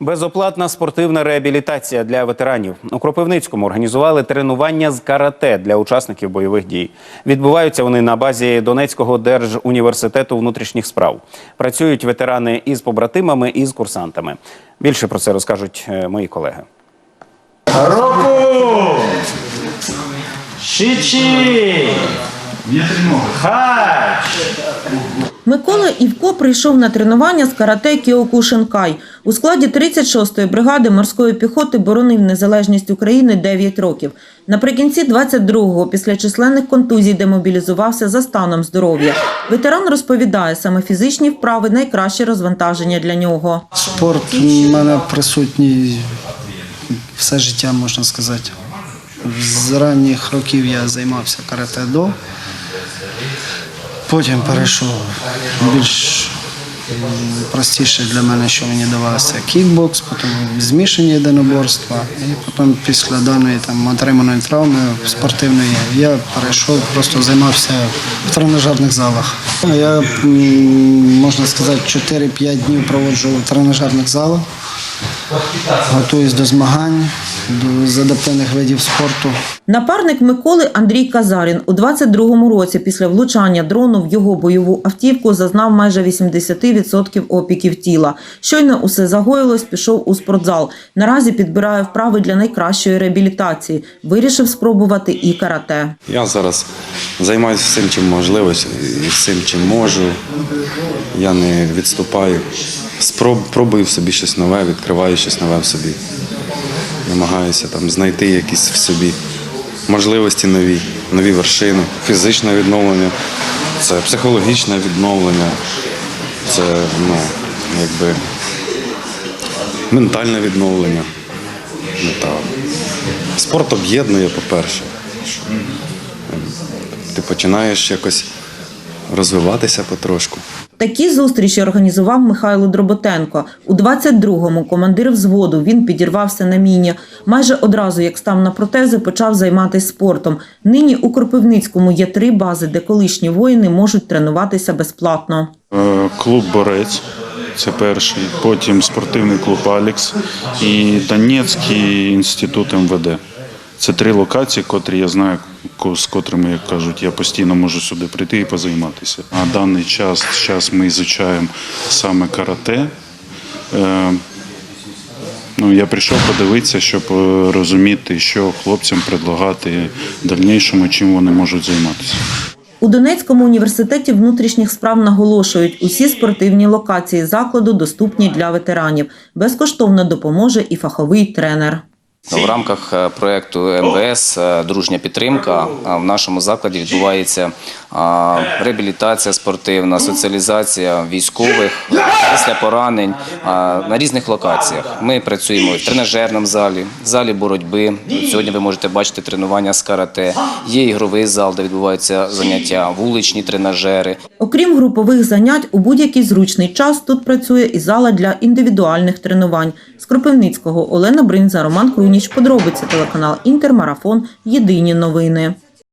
Безоплатна спортивна реабілітація для ветеранів у Кропивницькому організували тренування з карате для учасників бойових дій. Відбуваються вони на базі Донецького держуніверситету внутрішніх справ. Працюють ветерани із побратимами і з курсантами. Більше про це розкажуть е, мої колеги. Руку! Шичи! Хач! Микола Івко прийшов на тренування з карате Кіокушинкай. У складі 36-ї бригади морської піхоти боронив незалежність України 9 років. Наприкінці 22-го, після численних контузій, демобілізувався за станом здоров'я. Ветеран розповідає, саме фізичні вправи найкраще розвантаження для нього. Спорт у мене присутній все життя, можна сказати. З ранніх років я займався карате-до. Потім перейшов більш простіше для мене, що мені давалося кікбокс, потім змішані єдиноборства. І потім після даної там, отриманої травми спортивної я перейшов, просто займався в тренажерних залах. Я, можна сказати, 4-5 днів проводжу в тренажерних залах. Готуюсь до змагань, з адаптивних видів спорту. Напарник Миколи Андрій Казарін у 22-му році після влучання дрону в його бойову автівку зазнав майже 80% опіків тіла. Щойно усе загоїлось, пішов у спортзал. Наразі підбирає вправи для найкращої реабілітації. Вирішив спробувати і карате. Я зараз займаюся всім, чим можливо, і всім, чим можу. Я не відступаю. Спроб, пробую собі щось нове, відкриваю щось нове в собі. Намагаюся там знайти якісь в собі можливості нові, нові вершини. Фізичне відновлення, це психологічне відновлення, це ну, якби ментальне відновлення. Ну, та. Спорт об'єднує, по-перше ти починаєш якось розвиватися потрошку. Такі зустрічі організував Михайло Дроботенко. У 22-му командир взводу він підірвався на міні. Майже одразу, як став на протези, почав займатися спортом. Нині у Кропивницькому є три бази, де колишні воїни можуть тренуватися безплатно. Е, Клуб Борець. Це перший, потім спортивний клуб Алікс і Донецький інститут МВД. Це три локації, котрі я знаю, з котрими, як кажуть, я постійно можу сюди прийти і позайматися. На даний час зараз ми ізучаємо саме карате. Е, Ну, я прийшов подивитися, щоб е, розуміти, що хлопцям предлагати в дальнішому, чим вони можуть займатися. У Донецькому університеті внутрішніх справ наголошують, усі спортивні локації закладу доступні для ветеранів. Безкоштовно допоможе і фаховий тренер. В рамках проєкту проекту МВС е, Дружня підтримка е, в нашому закладі відбувається е, реабілітація спортивна, соціалізація військових після поранень на різних локаціях. Ми працюємо в тренажерному залі, в залі боротьби. Сьогодні ви можете бачити тренування з карате. Є ігровий зал, де відбуваються заняття, вуличні тренажери. Окрім групових занять, у будь-який зручний час тут працює і зала для індивідуальних тренувань. З Кропивницького Олена Бринза, Роман Круніч. Подробиці телеканал Інтермарафон. Єдині новини.